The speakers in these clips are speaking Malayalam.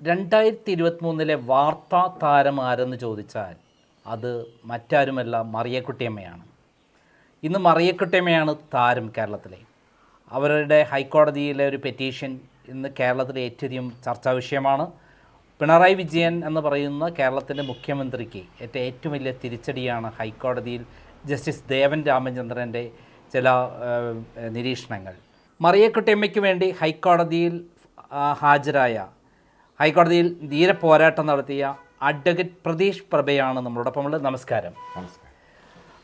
രണ്ടായിരത്തി ഇരുപത്തി മൂന്നിലെ വാർത്താ താരം ആരെന്ന് ചോദിച്ചാൽ അത് മറ്റാരുമല്ല മറിയക്കുട്ടിയമ്മയാണ്. ഇന്ന് മറിയക്കുട്ടിയമ്മയാണ് താരം കേരളത്തിലെ. അവരുടെ ഹൈക്കോടതിയിലെ ഒരു പെറ്റീഷൻ ഇന്ന് കേരളത്തിലെ ഏറ്റവും ചർച്ചാ വിഷയമാണ്. പിണറായി വിജയൻ എന്ന് പറയുന്ന കേരളത്തിന്റെ മുഖ്യമന്ത്രിക്ക് ഏറ്റ ഏറ്റവും വലിയ തിരിച്ചടിയാണ് ഹൈക്കോടതിയിൽ ജസ്റ്റിസ് ദേവൻ രാമചന്ദ്രന്റെ ചില നിരീക്ഷണങ്ങൾ. മറിയക്കുട്ടിയമ്മയ്ക്ക് വേണ്ടി ഹൈക്കോടതിയിൽ ഹാജരായ ഹൈക്കോടതിയിൽ ധീര പോരാട്ടം നടത്തിയ അഡ്വക്കേറ്റ് പ്രതീഷ് പ്രഭയാണ് നമ്മളോടൊപ്പം ഉള്ളത്. നമസ്കാരം.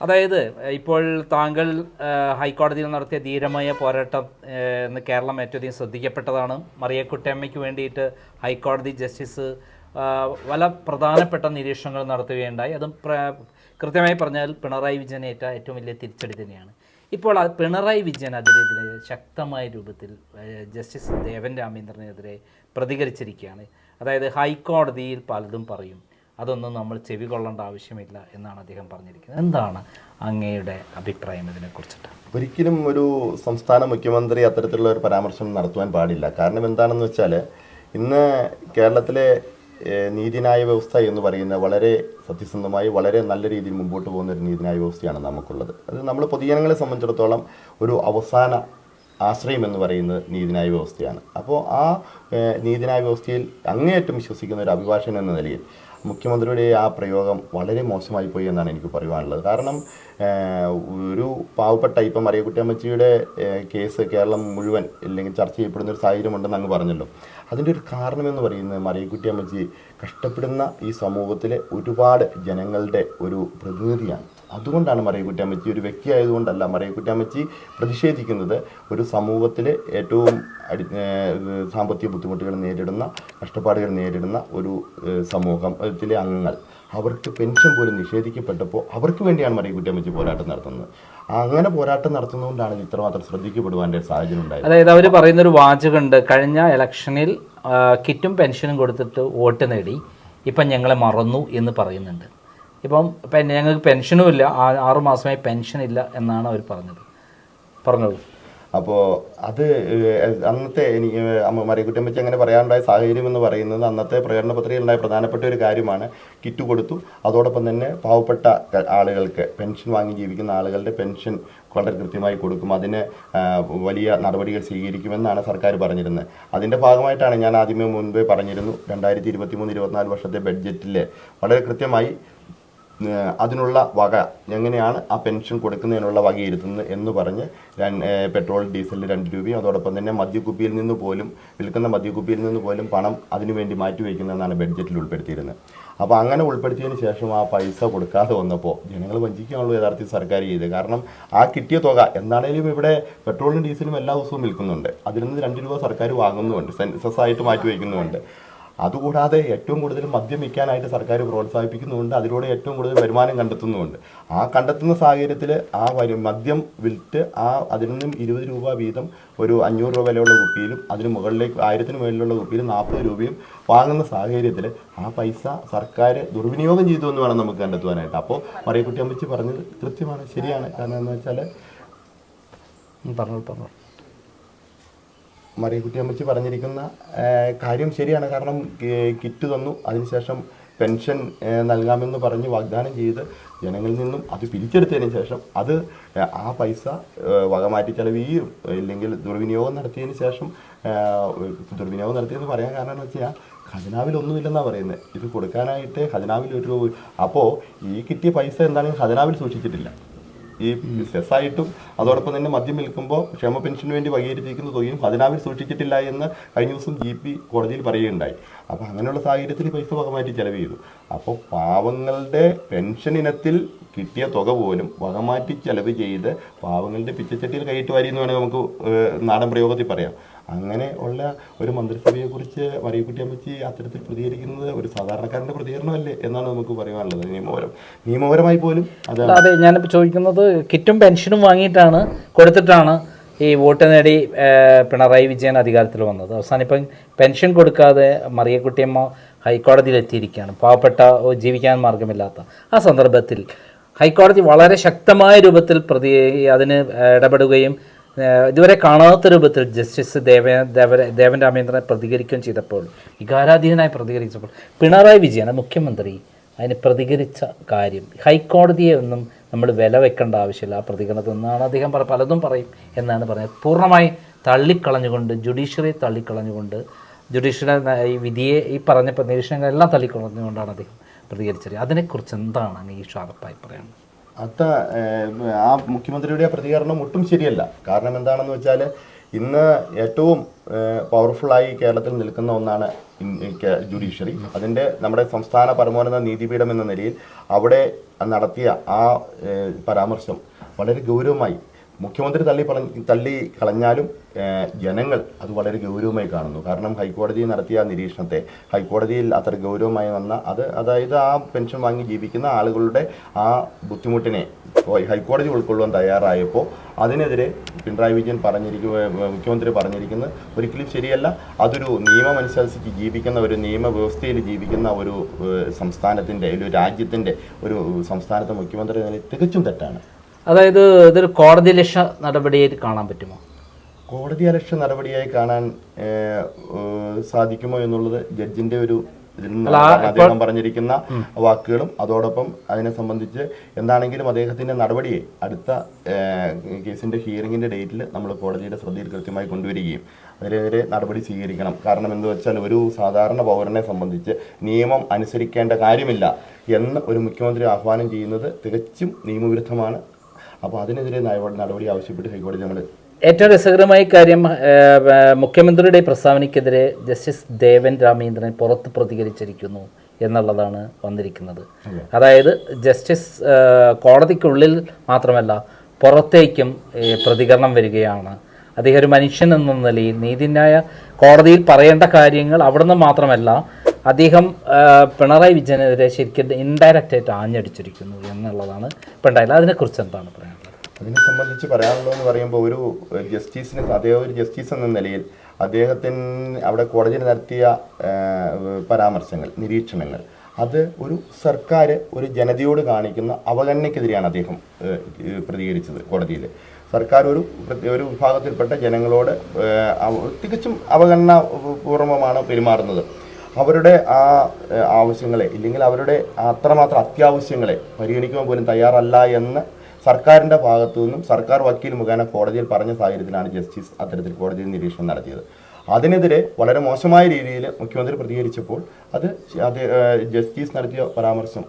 അതായത് ഇപ്പോൾ താങ്കൾ ഹൈക്കോടതിയിൽ നടത്തിയ ധീരമായ പോരാട്ടം എന്ന് കേരളം ഏറ്റവും അധികം ശ്രദ്ധിക്കപ്പെട്ടതാണ്. മറിയക്കുട്ടിയമ്മയ്ക്ക് വേണ്ടിയിട്ട് ഹൈക്കോടതി ജസ്റ്റിസ് പല പ്രധാനപ്പെട്ട നിരീക്ഷണങ്ങൾ നടത്തുകയുണ്ടായി. അതും കൃത്യമായി പറഞ്ഞാൽ പിണറായി വിജയനേറ്റ ഏറ്റവും വലിയ തിരിച്ചടി തന്നെയാണ്. ഇപ്പോൾ പിണറായി വിജയൻ അതിനെതിരെ ശക്തമായ രൂപത്തിൽ ജസ്റ്റിസ് ദേവൻ രാമേന്ദ്രനെതിരെ പ്രതികരിച്ചിരിക്കുകയാണ്. അതായത് ഹൈക്കോടതിയിൽ പലതും പറയും. അതൊന്നും നമ്മൾ ചെവി കൊള്ളേണ്ട ആവശ്യമില്ല എന്നാണ് അദ്ദേഹം പറഞ്ഞിരിക്കുന്നത്. എന്താണ് അങ്ങയുടെ അഭിപ്രായം ഇതിനെക്കുറിച്ചിട്ട്? ഒരിക്കലും ഒരു സംസ്ഥാന മുഖ്യമന്ത്രി അത്തരത്തിലുള്ള ഒരു പരാമർശം നടത്തുവാൻ പാടില്ല. കാരണം എന്താണെന്ന് വെച്ചാൽ ഇന്ന് കേരളത്തിലെ നീതിന്യായ വ്യവസ്ഥ എന്ന് പറയുന്ന വളരെ സത്യസന്ധമായി വളരെ നല്ല രീതിയിൽ മുമ്പോട്ട് പോകുന്ന ഒരു നീതിന്യായ വ്യവസ്ഥയാണ് നമുക്കുള്ളത്. അത് നമ്മൾ പൊതുജനങ്ങളെ സംബന്ധിച്ചിടത്തോളം ഒരു അവസാന ആശ്രയം എന്ന് പറയുന്നത് നീതിന്യായ വ്യവസ്ഥയാണ്. അപ്പോൾ ആ നീതിന്യായ വ്യവസ്ഥയിൽ അങ്ങേയറ്റം വിശ്വസിക്കുന്ന ഒരു അഭിഭാഷകൻ എന്ന നിലയിൽ മുഖ്യമന്ത്രിയുടെ ആ പ്രയോഗം വളരെ മോശമായി പോയി എന്നാണ് എനിക്ക് പറയുവാനുള്ളത്. കാരണം ഒരു പാവപ്പെട്ട ഇപ്പം മറിയക്കുട്ടിയമ്മച്ചിയുടെ കേസ് കേരളം മുഴുവൻ ഇല്ലെങ്കിൽ ചർച്ച ചെയ്യപ്പെടുന്ന ഒരു സാഹചര്യം ഉണ്ടെന്ന് അങ്ങ് പറഞ്ഞല്ലോ. അതിന്റെ ഒരു കാരണമെന്ന് പറയുന്നത് മറിയക്കുട്ടിയമ്മച്ചി കഷ്ടപ്പെടുന്ന ഈ സമൂഹത്തിലെ ഒരുപാട് ജനങ്ങളുടെ ഒരു പ്രതിനിധിയാണ്. അതുകൊണ്ടാണ് മറിയക്കുട്ടിയമ്മച്ചി ഒരു വ്യക്തി ആയതുകൊണ്ടല്ല മറിയക്കുട്ടിയമ്മച്ചി പ്രതിഷേധിക്കുന്നത് ഒരു സമൂഹത്തിലെ ഏറ്റവും അടി സാമ്പത്തിക ബുദ്ധിമുട്ടുകൾ നേരിടുന്ന കഷ്ടപ്പാടുകൾ നേരിടുന്ന ഒരു സമൂഹം സമൂഹത്തിലെ അംഗങ്ങൾ. അവർക്ക് പെൻഷൻ പോലും നിഷേധിക്കപ്പെട്ടപ്പോൾ അവർക്ക് വേണ്ടിയാണ് മറിയക്കുട്ടിയമ്മച്ചി പോരാട്ടം നടത്തുന്നത്. അങ്ങനെ പോരാട്ടം നടത്തുന്നതുകൊണ്ടാണ് ഇത് ഇത്രമാത്രം ശ്രദ്ധിക്കപ്പെടുവാന്റെ സാഹചര്യം ഉണ്ടായത്. അതായത് അവർ പറയുന്ന ഒരു വാചകമുണ്ട് കഴിഞ്ഞ ഇലക്ഷനിൽ കിറ്റും പെൻഷനും കൊടുത്തിട്ട് വോട്ട് നേടി ഇപ്പം ഞങ്ങളെ മറന്നു എന്ന് പറയുന്നുണ്ട്. ഇപ്പം ഞങ്ങൾക്ക് പെൻഷനും ഇല്ല ആറുമാസമായി ആറ് മാസമായി പെൻഷൻ ഇല്ല എന്നാണ് അവർ പറഞ്ഞത്. പറഞ്ഞോളൂ. അപ്പോൾ അത് അന്നത്തെ എനിക്ക് അമ്മ വെച്ച് അങ്ങനെ പറയാനുണ്ടായ സാഹചര്യം എന്ന് പറയുന്നത് അന്നത്തെ പ്രകടന പത്രികയിലുണ്ടായ പ്രധാനപ്പെട്ട ഒരു കാര്യമാണ്. കിറ്റ് കൊടുത്തു. അതോടൊപ്പം തന്നെ പാവപ്പെട്ട ആളുകൾക്ക് പെൻഷൻ വാങ്ങി ജീവിക്കുന്ന ആളുകളുടെ പെൻഷൻ വളരെ കൃത്യമായി കൊടുക്കും. അതിന് വലിയ നടപടികൾ സ്വീകരിക്കുമെന്നാണ് സർക്കാർ പറഞ്ഞിരുന്നത്. അതിന്റെ ഭാഗമായിട്ടാണ് ഞാൻ ആദ്യമേ മുൻപേ പറഞ്ഞിരുന്നു. രണ്ടായിരത്തി ഇരുപത്തി മൂന്ന് ഇരുപത്തിനാല് വർഷത്തെ ബഡ്ജറ്റിൽ വളരെ കൃത്യമായി അതിനുള്ള വക എങ്ങനെയാണ് ആ പെൻഷൻ കൊടുക്കുന്നതിനുള്ള വകയിരുത്തുന്നത് എന്ന് പറഞ്ഞ് പെട്രോൾ ഡീസൽ രണ്ട് രൂപയും അതോടൊപ്പം തന്നെ മദ്യക്കുപ്പിയിൽ നിന്ന് പോലും വിൽക്കുന്ന മദ്യക്കുപ്പിയിൽ നിന്ന് പോലും പണം അതിനുവേണ്ടി മാറ്റിവെക്കുന്നതെന്നാണ് ബഡ്ജറ്റിൽ ഉൾപ്പെടുത്തിയിരുന്നത്. അപ്പോൾ അങ്ങനെ ഉൾപ്പെടുത്തിയതിന് ശേഷം ആ പൈസ കൊടുക്കാതെ വന്നപ്പോൾ ജനങ്ങൾ വഞ്ചിക്കാനുള്ള യഥാർത്ഥത്തിൽ സർക്കാർ ചെയ്ത് കാരണം ആ കിട്ടിയ തുക എന്താണേലും ഇവിടെ പെട്രോളിനും ഡീസലും എല്ലാ ദിവസവും വിൽക്കുന്നുണ്ട്. അതിൽ നിന്ന് രണ്ട് രൂപ സർക്കാർ വാങ്ങുന്നുമുണ്ട്. സെൻസസ് ആയിട്ട് മാറ്റി മാറ്റിവെക്കുന്നുമുണ്ട് അതുകൂടാതെ ഏറ്റവും കൂടുതൽ മദ്യം വിൽക്കാനായിട്ട് സർക്കാർ പ്രോത്സാഹിപ്പിക്കുന്നുമുണ്ട് അതിലൂടെ ഏറ്റവും കൂടുതൽ വരുമാനം കണ്ടെത്തുന്നുമുണ്ട്. ആ കണ്ടെത്തുന്ന സാഹചര്യത്തിൽ ആ വരും മദ്യം വിൽറ്റ് ആ അതിൽ നിന്നും ഇരുപത് രൂപ വീതം ഒരു അഞ്ഞൂറ് രൂപ വിലയുള്ള കുപ്പിയിലും അതിന് മുകളിലേക്ക് ആയിരത്തിന് മുകളിലുള്ള കുപ്പിയിലും നാൽപ്പത് രൂപയും വാങ്ങുന്ന സാഹചര്യത്തിൽ ആ പൈസ സർക്കാർ ദുർവിനിയോഗം ചെയ്തു എന്ന് വേണം നമുക്ക് കണ്ടെത്തുവാനായിട്ട്. അപ്പോൾ മറിയക്കുട്ടി അമ്മച്ചി പറഞ്ഞത് കൃത്യമാണ് ശരിയാണ്. കാരണം എന്ന് വെച്ചാൽ പറഞ്ഞു പറഞ്ഞോളൂ. മറിയക്കുട്ടി അമ്മച്ചി പറഞ്ഞിരിക്കുന്ന കാര്യം ശരിയാണ്. കാരണം കിറ്റ് തന്നു. അതിനുശേഷം പെൻഷൻ നൽകാമെന്ന് പറഞ്ഞ് വാഗ്ദാനം ചെയ്ത് ജനങ്ങളിൽ നിന്നും അത് പിരിച്ചെടുത്തതിന് ശേഷം അത് ആ പൈസ വകമാറ്റി ചെലവീയും ഇല്ലെങ്കിൽ ദുർവിനിയോഗം നടത്തിയതിന് ശേഷം ദുർവിനിയോഗം നടത്തിയെന്ന് പറയാൻ കാരണം എന്ന് വെച്ചാൽ ഖജനാവിൽ ഒന്നുമില്ലെന്നാണ് പറയുന്നത് ഇത് കൊടുക്കാനായിട്ട് ഖജനാവിൽ ഒരു അപ്പോൾ ഈ കിട്ടിയ പൈസ എന്താണെങ്കിലും ഖജനാവിൽ സൂക്ഷിച്ചിട്ടില്ല. ഈ സെസ്സായിട്ടും അതോടൊപ്പം തന്നെ മദ്യം വിൽക്കുമ്പോൾ ക്ഷേമ പെൻഷന് വേണ്ടി വകയിരുത്തിയിരിക്കുന്ന തുകയും ഖജനാവിൽ സൂക്ഷിച്ചിട്ടില്ല എന്ന് കഴിഞ്ഞ ദിവസം ജി പി കോടതിയിൽ പറയുകയുണ്ടായി. അപ്പോൾ അങ്ങനെയുള്ള സാഹചര്യത്തിൽ പൈസ വകമാറ്റി ചെലവ് ചെയ്തു. അപ്പോൾ പാവങ്ങളുടെ പെൻഷൻ ഇനത്തിൽ കിട്ടിയ തുക പോലും വകമാറ്റി ചെലവ് ചെയ്ത് പാവങ്ങളുടെ പിച്ചച്ചട്ടിയിൽ കൈയിട്ട് വാരി വേണമെങ്കിൽ നമുക്ക് നാടൻ പ്രയോഗത്തിൽ പറയാം. അങ്ങനെ ഉള്ള ഒരു മന്ത്രിസഭയെക്കുറിച്ച് മറിയക്കുട്ടി അമ്മച്ചി അത്തരത്തിൽ പ്രതികരിക്കുന്നത് ഒരു സാധാരണക്കാരന്റെ പ്രതികരണമല്ലേ എന്നാണ് നമുക്ക് പറയാനുള്ളത്. നിയമപരം നിയമപരമായി പോലും അത് ഞാനിപ്പോൾ ചോദിക്കുന്നത് കിറ്റും പെൻഷനും വാങ്ങിയിട്ടാണ് കൊടുത്തിട്ടാണ് ഈ വോട്ട് നേടി പിണറായി വിജയൻ അധികാരത്തിൽ വന്നത്. അവസാനം ഇപ്പം പെൻഷൻ കൊടുക്കാതെ മറിയക്കുട്ടിയമ്മ ഹൈക്കോടതിയിലെത്തിയിരിക്കുകയാണ്. പാവപ്പെട്ട ജീവിക്കാൻ മാർഗമില്ലാത്ത. ആ സന്ദർഭത്തിൽ ഹൈക്കോടതി വളരെ ശക്തമായ രൂപത്തിൽ പ്രതി അതിന് ഇടപെടുകയും ഇതുവരെ കാണാത്ത രൂപത്തിൽ ജസ്റ്റിസ് ദേവ ദേവ ദേവൻ രാമേന്ദ്രനെ പ്രതികരിക്കുകയും ചെയ്തപ്പോൾ വികാരാധീനനായി പ്രതികരിച്ചപ്പോൾ പിണറായി വിജയൻ മുഖ്യമന്ത്രി. അതിന് പ്രതികരിച്ച കാര്യം ഹൈക്കോടതിയെ ഒന്നും നമ്മൾ വില വെക്കേണ്ട ആവശ്യമില്ല. ആ പ്രതികരണത്തിൽ നിന്നാണ് അദ്ദേഹം പറ പലതും പറയും എന്നാണ് പറഞ്ഞത് പൂർണമായി തള്ളിക്കളഞ്ഞുകൊണ്ട് ജുഡീഷ്യറി തള്ളിക്കളഞ്ഞുകൊണ്ട് ജുഡീഷ്യറി ഈ വിധിയെ ഈ പറഞ്ഞ നിരീക്ഷണങ്ങളെല്ലാം തള്ളിക്കളഞ്ഞുകൊണ്ടാണ് അദ്ദേഹം പ്രതികരിച്ചത്. അതിനെക്കുറിച്ച് എന്താണ് അങ്ങ് ഈ ഷാർപ്പായി പറയുന്നത് അത് ഏഹ്, ആ മുഖ്യമന്ത്രിയുടെ പ്രതികരണം ഒട്ടും ശരിയല്ല. കാരണം എന്താണെന്ന് വെച്ചാൽ ഇന്ന് ഏറ്റവും പവർഫുള്ളായി കേരളത്തിൽ നിൽക്കുന്ന ഒന്നാണ് ജുഡീഷ്യറി അതിന്റെ നമ്മുടെ സംസ്ഥാന പരമോന്നത നീതിപീഠം എന്ന നിലയിൽ അവിടെ നടത്തിയ ആ പരാമർശം വളരെ ഗൗരവമായി മുഖ്യമന്ത്രി തള്ളി പറഞ്ഞ തള്ളി കളഞ്ഞാലും ജനങ്ങൾ അത് വളരെ ഗൗരവമായി കാണുന്നു. കാരണം ഹൈക്കോടതി നടത്തിയ നിരീക്ഷണത്തെ ഹൈക്കോടതിയിൽ അത്ര ഗൗരവമായി വന്ന അത് അതായത് ആ പെൻഷൻ വാങ്ങി ജീവിക്കുന്ന ആളുകളുടെ ആ ബുദ്ധിമുട്ടിനെ ഹൈക്കോടതി ഉൾക്കൊള്ളുവാൻ തയ്യാറായപ്പോൾ അതിനെതിരെ പിണറായി വിജയൻ പറഞ്ഞിരിക്കുക മുഖ്യമന്ത്രി പറഞ്ഞിരിക്കുന്നത് ഒരിക്കലും ശരിയല്ല. അതൊരു നിയമമനുസരിച്ച് ജീവിക്കുന്ന ഒരു നിയമവ്യവസ്ഥയിൽ ജീവിക്കുന്ന ഒരു സംസ്ഥാനത്തിന്റെ ഒരു രാജ്യത്തിന്റെ ഒരു സംസ്ഥാനത്തെ മുഖ്യമന്ത്രി തികച്ചും തെറ്റാണ്. അതായത് ഇതൊരു കോടതി ലക്ഷ്യ നടപടിയായിട്ട് കാണാൻ പറ്റുമോ? കോടതി അലക്ഷ്യ നടപടിയായി കാണാൻ സാധിക്കുമോ എന്നുള്ളത് ജഡ്ജിന്റെ ഒരു അദ്ദേഹം പറഞ്ഞിരിക്കുന്ന വാക്കുകളും അതോടൊപ്പം അതിനെ സംബന്ധിച്ച് എന്താണെങ്കിലും അദ്ദേഹത്തിന്റെ നടപടിയെ അടുത്ത കേസിന്റെ ഹിയറിംഗിന്റെ ഡേറ്റിൽ നമ്മൾ കോടതിയുടെ ശ്രദ്ധയിൽ കൃത്യമായി കൊണ്ടുവരികയും അതിനെതിരെ നടപടി സ്വീകരിക്കണം. കാരണം എന്ന് വെച്ചാൽ ഒരു സാധാരണ പൗരനെ സംബന്ധിച്ച് നിയമം അനുസരിക്കേണ്ട കാര്യമില്ല എന്ന് ഒരു മുഖ്യമന്ത്രി ആഹ്വാനം ചെയ്യുന്നത് തികച്ചും നിയമവിരുദ്ധമാണ്. അപ്പോൾ അതിനെതിരെ നടപടി ആവശ്യപ്പെട്ട് ഹൈക്കോടതി ഞങ്ങൾ ഏറ്റവും രസകരമായ കാര്യം മുഖ്യമന്ത്രിയുടെ പ്രസ്താവനയ്ക്കെതിരെ ജസ്റ്റിസ് ദേവൻ രാമേന്ദ്രൻ പുറത്ത് പ്രതികരിച്ചിരിക്കുന്നു എന്നുള്ളതാണ് വന്നിരിക്കുന്നത്. അതായത് ജസ്റ്റിസ് കോടതിക്കുള്ളിൽ മാത്രമല്ല പുറത്തേക്കും പ്രതികരണം വരികയാണ്. അദ്ദേഹം ഒരു മനുഷ്യൻ എന്ന നിലയിൽ നീതിന്യായ കോടതിയിൽ പറയേണ്ട കാര്യങ്ങൾ അവിടുന്ന് മാത്രമല്ല അദ്ദേഹം പിണറായി വിജയനെതിരെ ശരിക്കും ഇൻഡയറക്റ്റായിട്ട് ആഞ്ഞടിച്ചിരിക്കുന്നു എന്നുള്ളതാണ് ഇപ്പം ഉണ്ടായില്ല അതിനെക്കുറിച്ച് എന്താണ് പറയാനുള്ളത്? അതിനെ സംബന്ധിച്ച് പറയാനുള്ളതെന്ന് പറയുമ്പോൾ ഒരു ജസ്റ്റിസിന് അദ്ദേഹം ഒരു ജസ്റ്റിസ് എന്ന നിലയിൽ അദ്ദേഹത്തിന് അവിടെ കോടതിയിൽ നടത്തിയ പരാമർശങ്ങൾ നിരീക്ഷണങ്ങൾ അത് ഒരു സർക്കാർ ഒരു ജനതയോട് കാണിക്കുന്ന അവഗണനയ്ക്കെതിരെയാണ് അദ്ദേഹം പ്രതികരിച്ചത് കോടതിയിൽ സർക്കാർ ഒരു ഒരു വിഭാഗത്തിൽപ്പെട്ട ജനങ്ങളോട് തികച്ചും അവഗണന പൂർവമാണ് പെരുമാറുന്നത്. അവരുടെ ആ ആവശ്യങ്ങളെ ഇല്ലെങ്കിൽ അവരുടെ അത്രമാത്രം അത്യാവശ്യങ്ങളെ പരിഗണിക്കുവാൻ പോലും തയ്യാറല്ല എന്ന് സർക്കാരിന്റെ ഭാഗത്തു നിന്നും സർക്കാർ വക്കീൽ മുഖേന കോടതിയിൽ പറഞ്ഞ സാഹചര്യത്തിലാണ് ജസ്റ്റിസ് അത്തരത്തിൽ കോടതിയിൽ നിരീക്ഷണം നടത്തിയത്. അതിനെതിരെ വളരെ മോശമായ രീതിയിൽ മുഖ്യമന്ത്രി പ്രതികരിച്ചപ്പോൾ അത് ജസ്റ്റിസ് നടത്തിയ പരാമർശം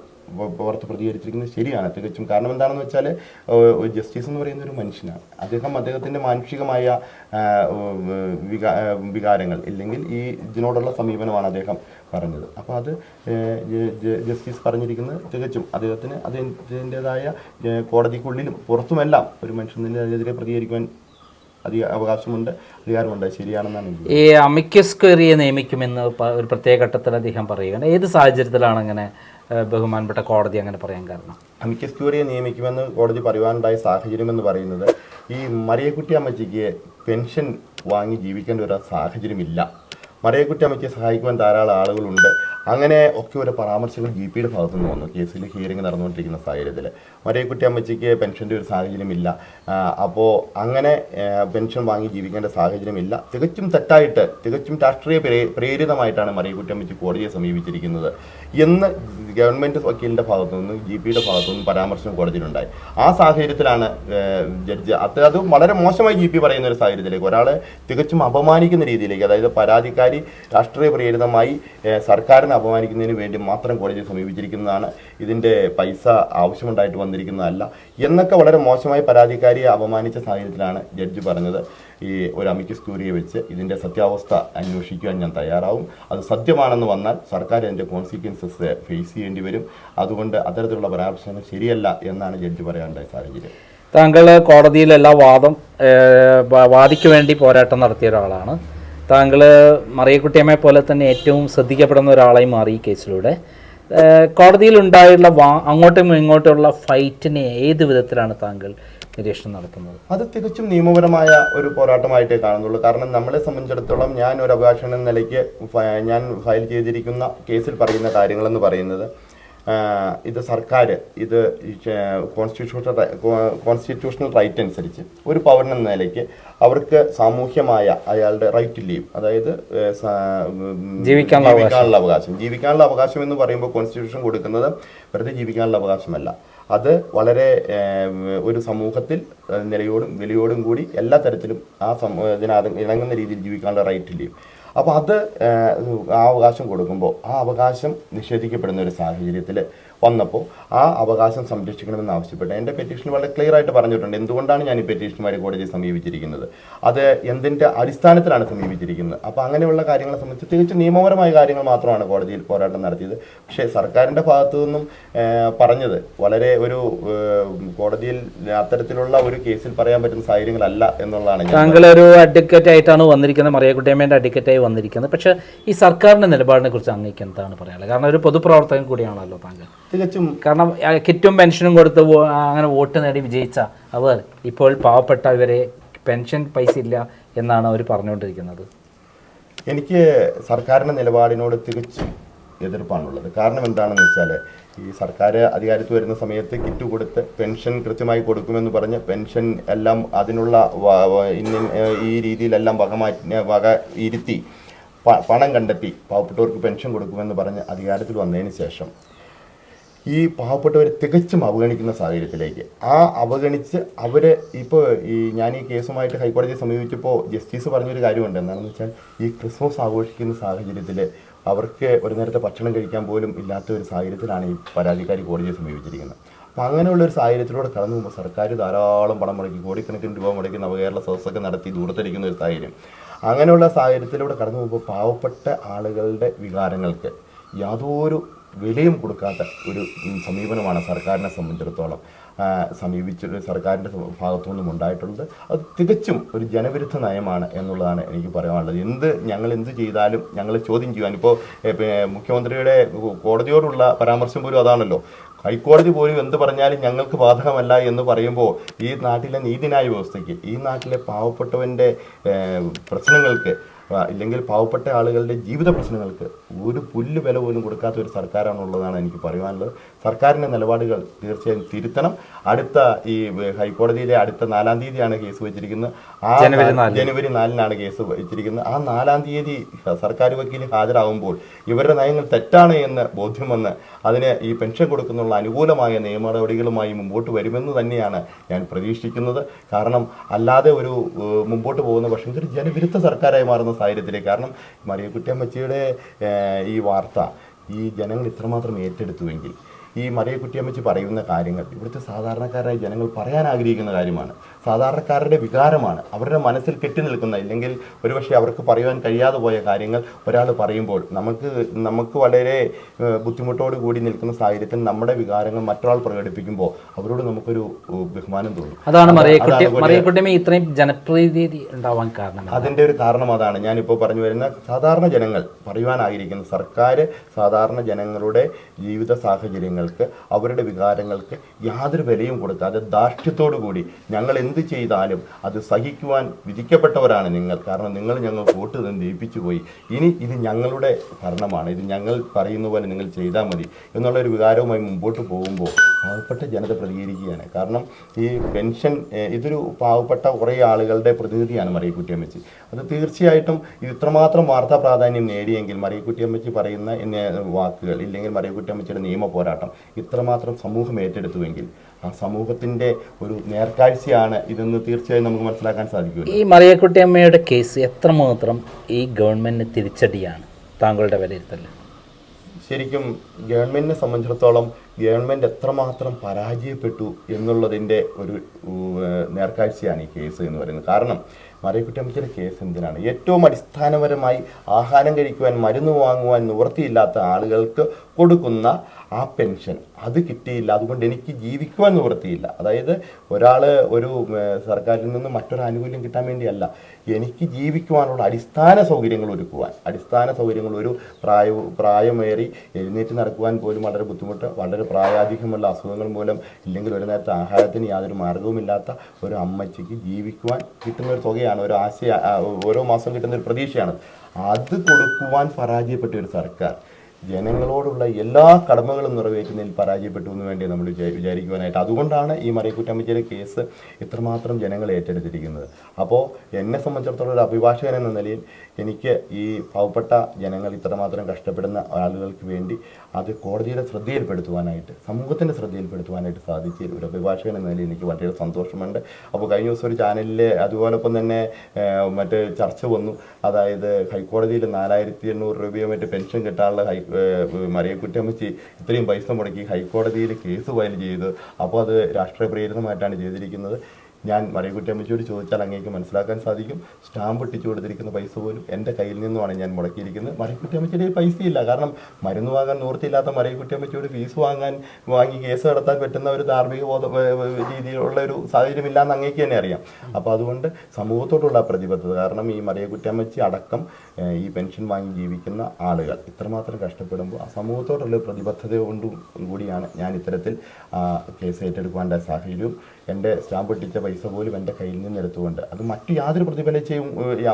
പുറത്ത് പ്രതികരിച്ചിരിക്കുന്നത് ശരിയാണ്. തികച്ചും കാരണം എന്താണെന്ന് വെച്ചാൽ ജസ്റ്റിസ് എന്ന് പറയുന്ന ഒരു മനുഷ്യനാണ്. അദ്ദേഹം അദ്ദേഹത്തിന്റെ മാനുഷികമായ വികാരങ്ങൾ ഇല്ലെങ്കിൽ ഈ ഇതിനോടുള്ള സമീപനമാണ് അദ്ദേഹം പറഞ്ഞത്. അപ്പോൾ അത് ജസ്റ്റിസ് പറഞ്ഞിരിക്കുന്നത് തികച്ചും അദ്ദേഹത്തിന് അതിന്റെതായ കോടതിക്കുള്ളിലും പുറത്തുമെല്ലാം ഒരു മനുഷ്യനെതിരെ പ്രതികരിക്കുവാൻ അവകാശമുണ്ട് അധികാരമുണ്ട്. ശരിയാണെന്നാണ് ഈ അമിക്കസ് കയറിയെ നിയമിക്കുമെന്ന് ഒരു പ്രത്യേക ഘട്ടത്തിൽ അദ്ദേഹം പറയുകയാണ്. ഏത് സാഹചര്യത്തിലാണ് അങ്ങനെ ബഹുമാനപ്പെട്ട കോടതി അങ്ങനെ പറയാൻ കാരണം. അമിക്കസ് ക്യൂറിയെ നിയമിക്കുമെന്ന് കോടതി പറയുവാനുണ്ടായ സാഹചര്യം എന്ന് പറയുന്നത് ഈ മറിയക്കുട്ടി അമ്മച്ചിക്ക് പെൻഷൻ വാങ്ങി ജീവിക്കേണ്ട ഒരു സാഹചര്യമില്ല. മറിയക്കുട്ടി അമ്മച്ചിയെ സഹായിക്കുവാൻ ധാരാളം ആളുകളുണ്ട്. അങ്ങനെ ഒക്കെ ഒരു പരാമർശങ്ങൾ ജി പിയുടെ ഭാഗത്തു നിന്ന് വന്നു. കേസിൽ ഹിയറിംഗ് നടന്നുകൊണ്ടിരിക്കുന്ന സാഹചര്യത്തിൽ മറിയക്കുട്ടി അമ്മച്ചിക്ക് പെൻഷന്റെ ഒരു സാഹചര്യമില്ല. അപ്പോൾ അങ്ങനെ പെൻഷൻ വാങ്ങി ജീവിക്കേണ്ട സാഹചര്യമില്ല. തികച്ചും തെറ്റായിട്ട് തികച്ചും രാഷ്ട്രീയ പ്രേ- പ്രേരിതമായിട്ടാണ് മറിയക്കുട്ടി അമ്മച്ചി കോടതിയെ സമീപിച്ചിരിക്കുന്നത് എന്ന് ഗവൺമെന്റ് വക്കീലിന്റെ ഭാഗത്തു നിന്നും ജി പിയുടെ ഭാഗത്തു നിന്നും പരാമർശം കോടതിയിലുണ്ടായി. ആ സാഹചര്യത്തിലാണ് ജഡ്ജി അത് അത് വളരെ മോശമായി ജി പി പറയുന്ന ഒരു സാഹചര്യത്തിലേക്ക് ഒരാളെ തികച്ചും അപമാനിക്കുന്ന രീതിയിലേക്ക് അതായത് പരാതിക്കാരി രാഷ്ട്രീയ പ്രേരിതമായി സർക്കാരിനെ അപമാനിക്കുന്നതിന് വേണ്ടി മാത്രം കോടതിയെ സമീപിച്ചിരിക്കുന്നതാണ്. ഇതിന്റെ പൈസ ആവശ്യമുണ്ടായിട്ട് വന്നിരിക്കുന്നതല്ല. എന്നൊക്കെ വളരെ മോശമായി പരാതിക്കാരിയെ അപമാനിച്ച സാഹചര്യത്തിലാണ് ജഡ്ജി പറഞ്ഞത്. ഈ ഒരു അമിക്കസ് ക്യൂറിയെ വെച്ച് ഇതിന്റെ സത്യാവസ്ഥ അന്വേഷിക്കുവാൻ ഞാൻ തയ്യാറാവും. അത് സത്യമാണെന്ന് വന്നാൽ സർക്കാർ അതിന്റെ കോൺസിക്വൻസസ് ഫേസ് ചെയ്യേണ്ടി വരും. അതുകൊണ്ട് അത്തരത്തിലുള്ള പരാമർശങ്ങൾ ശരിയല്ല എന്നാണ് ജഡ്ജി പറയാനുണ്ടായ സാഹചര്യം. താങ്കൾ കോടതിയിലെല്ലാ വാദം വാദിക്കു വേണ്ടി പോരാട്ടം നടത്തിയ ഒരാളാണ്. താങ്കൾ മറിയക്കുട്ടിയമ്മയെ പോലെ തന്നെ ഏറ്റവും ശ്രദ്ധിക്കപ്പെടുന്ന ഒരാളായി മാറി ഈ കേസിലൂടെ. കോടതിയിൽ ഉണ്ടായിട്ടുള്ള വാ അങ്ങോട്ടും ഇങ്ങോട്ടുമുള്ള ഫൈറ്റിനെ ഏത് വിധത്തിലാണ് താങ്കൾ നിരീക്ഷണം നടത്തുന്നത്? അത് തികച്ചും നിയമപരമായ ഒരു പോരാട്ടമായിട്ടേ കാണുന്നുള്ളൂ. കാരണം നമ്മളെ സംബന്ധിച്ചിടത്തോളം ഞാൻ ഒരു അഭിഭാഷകൻ എന്ന നിലയ്ക്ക് ഞാൻ ഫയൽ ചെയ്തിരിക്കുന്ന കേസിൽ പറയുന്ന കാര്യങ്ങളെന്ന് പറയുന്നത് ഇത് സർക്കാർ ഇത് കോൺസ്റ്റിറ്റ്യൂഷണൽ കോൺസ്റ്റിറ്റ്യൂഷണൽ റൈറ്റ് അനുസരിച്ച് ഒരു പൗരൻ എന്ന നിലയ്ക്ക് അവർക്ക് സാമൂഹ്യമായ അയാളുടെ റൈറ്റ് ലീവ് അതായത് ജീവിക്കാനുള്ള അവകാശം. ജീവിക്കാനുള്ള അവകാശം. എന്ന് പറയുമ്പോൾ കോൺസ്റ്റിറ്റ്യൂഷൻ കൊടുക്കുന്നത് വെറുതെ ജീവിക്കാനുള്ള അവകാശമല്ല. അത് വളരെ ഒരു സമൂഹത്തിൽ നിലയോടും വിലയോടും കൂടി എല്ലാ തരത്തിലും ആ സമൂഹത്തിന് ഇണങ്ങുന്ന രീതിയിൽ ജീവിക്കാനുള്ള റൈറ്റ് ലീവ് അപ്പോൾ അത് ആ അവകാശം കൊടുക്കുമ്പോൾ ആ അവകാശം നിഷേധിക്കപ്പെടുന്ന ഒരു സാഹചര്യത്തിൽ വന്നപ്പോൾ ആ അവകാശം സംരക്ഷിക്കണമെന്ന് ആവശ്യപ്പെട്ട്. എന്റെ പെറ്റീഷൻ വളരെ ക്ലിയർ ആയിട്ട് പറഞ്ഞിട്ടുണ്ട്. എന്തുകൊണ്ടാണ് ഞാൻ ഈ പെറ്റീഷനുമായി കോടതിയെ സമീപിച്ചിരിക്കുന്നത്? അത് എന്തിന്റെ അടിസ്ഥാനത്തിലാണ് സമീപിച്ചിരിക്കുന്നത്? അപ്പോൾ അങ്ങനെയുള്ള കാര്യങ്ങളെ സംബന്ധിച്ച് തികച്ചും നിയമപരമായ കാര്യങ്ങൾ മാത്രമാണ് കോടതിയിൽ പോരാട്ടം നടത്തിയത്. പക്ഷേ സർക്കാരിന്റെ ഭാഗത്തു നിന്നും പറഞ്ഞത് വളരെ ഒരു കോടതിയിൽ അത്തരത്തിലുള്ള ഒരു കേസിൽ പറയാൻ പറ്റുന്ന സാഹചര്യങ്ങളല്ല എന്നുള്ളതാണ് താങ്കൾ ഒരു അഡ്വക്കേറ്റ് ആയിട്ടാണ് വന്നിരിക്കുന്നത്. മറിയക്കുട്ടിയമ്മേന്റെ അഡ്വക്കേറ്റായി വന്നിരിക്കുന്നത്. പക്ഷേ ഈ സർക്കാരിന്റെ നിലപാടിനെ കുറിച്ച് അങ്ങേക്ക് എന്താണ് പറയാനുള്ളത്? കാരണം ഒരു പൊതുപ്രവർത്തകൻ കൂടിയാണല്ലോ താങ്കൾ. തികച്ചും കാരണം കിറ്റും പെൻഷനും കൊടുത്ത് അങ്ങനെ വോട്ട് നേടി വിജയിച്ച അവർ ഇപ്പോൾ പാവപ്പെട്ട ഇവരെ പെൻഷൻ പൈസ ഇല്ല എന്നാണ് അവർ പറഞ്ഞുകൊണ്ടിരിക്കുന്നത്. എനിക്ക് സർക്കാരിന്റെ നിലപാടിനോട് തികച്ചും എതിർപ്പാണുള്ളത്. കാരണം എന്താണെന്ന് വെച്ചാൽ ഈ സർക്കാർ അധികാരത്തിൽ വരുന്ന സമയത്ത് കിറ്റ് കൊടുത്ത് പെൻഷൻ കൃത്യമായി കൊടുക്കുമെന്ന് പറഞ്ഞ് പെൻഷൻ എല്ലാം അതിനുള്ള ഈ രീതിയിലെല്ലാം വക മാറ്റി വക ഇരുത്തി പണം കണ്ടെത്തി പാവപ്പെട്ടവർക്ക് പെൻഷൻ കൊടുക്കുമെന്ന് പറഞ്ഞ് അധികാരത്തിൽ വന്നതിന് ശേഷം ഈ പാവപ്പെട്ടവരെ തികച്ചും അവഗണിക്കുന്ന സാഹചര്യത്തിലേക്ക്. ആ അവഗണിച്ച് അവരെ ഇപ്പോൾ ഈ ഞാൻ ഈ കേസുമായിട്ട് ഹൈക്കോടതിയെ സമീപിച്ചപ്പോൾ ജസ്റ്റിസ് പറഞ്ഞൊരു കാര്യമുണ്ട്. എന്താണെന്ന് വെച്ചാൽ ഈ ക്രിസ്മസ് ആഘോഷിക്കുന്ന സാഹചര്യത്തിൽ അവർക്ക് ഒരു നേരത്തെ ഭക്ഷണം കഴിക്കാൻ പോലും ഇല്ലാത്ത ഒരു സാഹചര്യത്തിലാണ് ഈ പരാതിക്കാരി കോടതിയെ സമീപിച്ചിരിക്കുന്നത്. അപ്പോൾ അങ്ങനെയുള്ള ഒരു സാഹചര്യത്തിലൂടെ കടന്നു പോകുമ്പോൾ സർക്കാർ ധാരാളം പണം മുടക്കി കോടിക്കണക്കിന് രൂപ മുടക്കി നവകേരള സദസ്സൊക്കെ നടത്തി ദൂരത്തിരിക്കുന്ന ഒരു സാഹചര്യം. അങ്ങനെയുള്ള സാഹചര്യത്തിലൂടെ കടന്നു പോകുമ്പോൾ പാവപ്പെട്ട ആളുകളുടെ വികാരങ്ങൾക്ക് യാതൊരു വിലയും കൊടുക്കാത്ത ഒരു സമീപനമാണ് സർക്കാരിനെ സംബന്ധിച്ചിടത്തോളം സമീപിച്ച സർക്കാരിന്റെ ഭാഗത്തു നിന്നും ഉണ്ടായിട്ടുള്ളത് അത് തികച്ചും ഒരു ജനവിരുദ്ധ നയമാണ് എന്നുള്ളതാണ് എനിക്ക് പറയാനുള്ളത്. എന്ത് ഞങ്ങൾ എന്ത് ചെയ്താലും ഞങ്ങൾ ചോദ്യം ചെയ്യാൻ ഇപ്പോൾ മുഖ്യമന്ത്രിയുടെ കോടതിയോടുള്ള പരാമർശം പോലും അതാണല്ലോ. ഹൈക്കോടതി പോലും എന്ത് പറഞ്ഞാലും ഞങ്ങൾക്ക് ബാധകമല്ല എന്ന് പറയുമ്പോൾ ഈ നാട്ടിലെ നീതിന്യായ വ്യവസ്ഥയ്ക്ക് ഈ നാട്ടിലെ പാവപ്പെട്ടവന്റെ പ്രശ്നങ്ങൾക്ക് ഇല്ലെങ്കിൽ പാവപ്പെട്ട ആളുകളുടെ ജീവിത പ്രശ്നങ്ങൾക്ക് ഒരു പുല്ല് വില പോലും കൊടുക്കാത്ത ഒരു സർക്കാരാണുള്ളതാണ് എനിക്ക് പറയുവാനുള്ളത്. സർക്കാരിന്റെ നിലപാടുകൾ തീർച്ചയായും തിരുത്തണം. അടുത്ത ഈ ഹൈക്കോടതിയിലെ അടുത്ത നാലാം തീയതിയാണ് കേസ് വെച്ചിരിക്കുന്നത്. ആ ജനുവരി നാലിന്. ജനുവരി നാലിനാണ് കേസ് വെച്ചിരിക്കുന്നത്. ആ നാലാം തീയതി സർക്കാർ വക്കീൽ ഹാജരാകുമ്പോൾ ഇവരുടെ നയങ്ങൾ തെറ്റാണ് എന്ന് ബോധ്യം വന്ന് അതിന് ഈ പെൻഷൻ കൊടുക്കുന്നുള്ള അനുകൂലമായ നിയമ നടപടികളുമായി മുമ്പോട്ട് വരുമെന്ന് തന്നെയാണ് ഞാൻ പ്രതീക്ഷിക്കുന്നത്. കാരണം അല്ലാതെ ഒരു മുമ്പോട്ട് പോകുന്ന പക്ഷേ ഇതൊരു ജനവിരുദ്ധ സർക്കാരായി മാറുന്ന സാഹചര്യത്തിലേക്ക്. കാരണം മറിയക്കുട്ടിയമ്മച്ചിയുടെ ഈ വാർത്ത ഈ ജനങ്ങൾ ഇത്രമാത്രം ഏറ്റെടുത്തുവെങ്കിൽ ഈ മറിയക്കുട്ടിയമ്മച്ചി പറയുന്ന കാര്യങ്ങൾ ഇവിടുത്തെ സാധാരണക്കാരായ ജനങ്ങൾ പറയാൻ ആഗ്രഹിക്കുന്ന കാര്യമാണ്. സാധാരണക്കാരുടെ വികാരമാണ്. അവരുടെ മനസ്സിൽ കെട്ടി നിൽക്കുന്ന ഇല്ലെങ്കിൽ ഒരുപക്ഷെ അവർക്ക് പറയുവാൻ കഴിയാതെ പോയ കാര്യങ്ങൾ ഒരാൾ പറയുമ്പോൾ നമുക്ക് നമുക്ക് വളരെ ബുദ്ധിമുട്ടോട് കൂടി നിൽക്കുന്ന സാഹചര്യത്തിൽ നമ്മുടെ വികാരങ്ങൾ മറ്റൊരാൾ പ്രകടിപ്പിക്കുമ്പോൾ അവരോട് നമുക്കൊരു ബഹുമാനം തോന്നും. അതാണ് ഇത്രയും ജനപ്രീതി ഉണ്ടാവാൻ കാരണം അതിന്റെ ഒരു കാരണം അതാണ്. ഞാനിപ്പോൾ പറഞ്ഞു വരുന്ന സാധാരണ ജനങ്ങൾ പറയുവാനായിരിക്കുന്ന സർക്കാർ സാധാരണ ജനങ്ങളുടെ ജീവിത സാഹചര്യങ്ങൾക്ക് അവരുടെ വികാരങ്ങൾക്ക് യാതൊരു വിലയും കൊടുക്കാതെ ദാർഷ്ട്യത്തോടു കൂടി ഞങ്ങൾ എന്ത് ചെയ്താലും അത് സഹിക്കുവാൻ വിധിക്കപ്പെട്ടവരാണ് നിങ്ങൾ. കാരണം നിങ്ങൾ ഞങ്ങൾ വോട്ട് നിന്ന് ജയിപ്പിച്ചു പോയി. ഇനി ഇത് ഞങ്ങളുടെ ഭരണമാണ്. ഇത് ഞങ്ങൾ പറയുന്ന പോലെ നിങ്ങൾ ചെയ്താൽ മതി എന്നുള്ള ഒരു വികാരവുമായി മുമ്പോട്ട് പോകുമ്പോൾ പാവപ്പെട്ട ജനത പ്രതികരിക്കുകയാണ്. കാരണം ഈ പെൻഷൻ ഇതൊരു പാവപ്പെട്ട കുറേ ആളുകളുടെ പ്രതിനിധിയാണ് മറിയക്കുട്ടിയമ്മച്ചി അത് തീർച്ചയായിട്ടും ഇത് ഇത്രമാത്രം വാർത്താ പ്രാധാന്യം നേടിയെങ്കിൽ മറിയക്കുട്ടിയമ്മച്ചി പറയുന്ന വാക്കുകൾ ഇല്ലെങ്കിൽ മറിയക്കുട്ടിയമ്മച്ചിയുടെ നിയമ പോരാട്ടം ഇത്രമാത്രം സമൂഹം ഏറ്റെടുത്തുവെങ്കിൽ ആ സമൂഹത്തിന്റെ ഒരു നേർക്കാഴ്ചയാണ് ഇതെന്ന് തീർച്ചയായും നമുക്ക് മനസ്സിലാക്കാൻ സാധിക്കും ഈ മറിയക്കുട്ടി അമ്മയുടെ കേസ് എത്രമാത്രം ഈ ഗവൺമെന്റിന് തിരിച്ചടിയാണ് താങ്കളുടെ വിലയിരുത്തൽ ശരിക്കും ഗവൺമെന്റിനെ സംബന്ധിച്ചിടത്തോളം ഗവൺമെന്റ് എത്രമാത്രം പരാജയപ്പെട്ടു എന്നുള്ളതിന്റെ ഒരു നേർക്കാഴ്ചയാണ് ഈ കേസ് എന്ന് പറയുന്നത്. കാരണം മറിയക്കുട്ടിയമ്മച്ചിയുടെ കേസ് എന്തിനാണ്? ഏറ്റവും അടിസ്ഥാനപരമായി ആഹാരം കഴിക്കുവാൻ മരുന്ന് വാങ്ങുവാൻ നിവൃത്തിയില്ലാത്ത ആളുകൾക്ക് കൊടുക്കുന്ന ആ പെൻഷൻ അത് കിട്ടിയില്ല. അതുകൊണ്ട് എനിക്ക് ജീവിക്കുവാൻ നിവൃത്തിയില്ല. അതായത് ഒരാൾ ഒരു സർക്കാരിൽ നിന്ന് മറ്റൊരു ആനുകൂല്യം കിട്ടാൻ വേണ്ടിയല്ല. എനിക്ക് ജീവിക്കുവാനുള്ള അടിസ്ഥാന സൗകര്യങ്ങൾ ഒരുക്കുവാൻ അടിസ്ഥാന സൗകര്യങ്ങൾ ഒരു പ്രായ പ്രായമേറി എഴുന്നേറ്റ് നടക്കുവാൻ പോലും വളരെ ബുദ്ധിമുട്ട് വളരെ പ്രായാധികമുള്ള അസുഖങ്ങൾ മൂലം ഇല്ലെങ്കിൽ ഒരു നേരത്തെ ആഹാരത്തിന് യാതൊരു മാർഗവുമില്ലാത്ത ഒരു അമ്മച്ചിക്ക് ജീവിക്കുവാൻ കിട്ടുന്ന ഒരു തുകയാണ് ഒരു ആശയ ഓരോ മാസം കിട്ടുന്ന ഒരു പ്രതീക്ഷയാണ്. അത് കൊടുക്കുവാൻ പരാജയപ്പെട്ട ഒരു സർക്കാർ ജനങ്ങളോടുള്ള എല്ലാ കടമകളും നിറവേറ്റുന്നതിൽ പരാജയപ്പെട്ടു എന്ന് വേണ്ടി നമ്മൾ വിചാ- വിചാരിക്കുവാനായിട്ട്. അതുകൊണ്ടാണ് ഈ മറിയക്കുറ്റമ്മച്ചിയുടെ കേസ് ഇത്രമാത്രം ജനങ്ങൾ ഏറ്റെടുത്തിരിക്കുന്നത്. അപ്പോൾ എന്നെ സംബന്ധിച്ചിടത്തോളം ഒരു അഭിഭാഷകൻ എന്ന നിലയിൽ എനിക്ക് ഈ പാവപ്പെട്ട ജനങ്ങൾ ഇത്രമാത്രം കഷ്ടപ്പെടുന്ന ആളുകൾക്ക് വേണ്ടി അത് കോടതിയുടെ ശ്രദ്ധയിൽപ്പെടുത്തുവാനായിട്ട് സമൂഹത്തിന്റെ ശ്രദ്ധയിൽപ്പെടുത്തുവാനായിട്ട് സാധിച്ചതിൽ ഒരു അഭിഭാഷകൻ എന്ന നിലയിൽ എനിക്ക് വളരെ സന്തോഷമുണ്ട്. അപ്പോൾ കഴിഞ്ഞ ദിവസം ഒരു ചാനലിൽ അതുപോലൊപ്പം തന്നെ മറ്റ് ചർച്ച വന്നു. അതായത് ഹൈക്കോടതിയിൽ നാലായിരത്തി എണ്ണൂറ് രൂപയോ മറ്റ് പെൻഷൻ കിട്ടാനുള്ള ഹൈ മറിയക്കുറ്റമ്മച്ചി ഇത്രയും പൈസ മുടക്കി ഹൈക്കോടതിയിൽ കേസ് ഫയൽ ചെയ്തു. അപ്പോൾ അത് രാഷ്ട്രീയ പ്രേരിതമായിട്ടാണ് ചെയ്തിരിക്കുന്നത്. ഞാൻ മറിയക്കുറ്റമ്മച്ചിയോട് ചോദിച്ചാൽ അങ്ങേക്ക് മനസ്സിലാക്കാൻ സാധിക്കും. സ്റ്റാമ്പ് ഒട്ടിച്ചു കൊടുത്തിരിക്കുന്ന പൈസ പോലും എന്റെ കയ്യിൽ നിന്നുമാണ് ഞാൻ മുടക്കിയിരിക്കുന്നത്. മറിയക്കുറ്റമ്മച്ചിയുടെ പൈസ പൈസയില്ല. കാരണം മരുന്ന് വാങ്ങാൻ നിവൃത്തിയില്ലാത്ത മറിയക്കുറ്റമ്മച്ചിയോട് ഫീസ് വാങ്ങാൻ വാങ്ങി കേസ് നടത്താൻ പറ്റുന്ന ഒരു ധാർമ്മിക ബോധ രീതിയിലുള്ള ഒരു സാഹചര്യമില്ലാന്ന് അങ്ങേക്ക് തന്നെ അറിയാം. അപ്പോൾ അതുകൊണ്ട് സമൂഹത്തോടുള്ള പ്രതിബദ്ധത. കാരണം ഈ മറിയക്കുറ്റമ്മച്ചി അടക്കം ഈ പെൻഷൻ വാങ്ങി ജീവിക്കുന്ന ആളുകൾ ഇത്രമാത്രം കഷ്ടപ്പെടുമ്പോൾ ആ സമൂഹത്തോടുള്ള പ്രതിബദ്ധത കൊണ്ടും കൂടിയാണ് ഞാൻ ഇത്തരത്തിൽ കേസ് ഏറ്റെടുക്കുവാന്റെ സാഹചര്യവും എന്റെ സ്റ്റാമ്പ് ഒട്ടിച്ച പൈസ പോലും എന്റെ കയ്യിൽ നിന്ന് എടുത്തുകൊണ്ട് അത് മറ്റു യാതൊരു പ്രതിഫലച്ചയും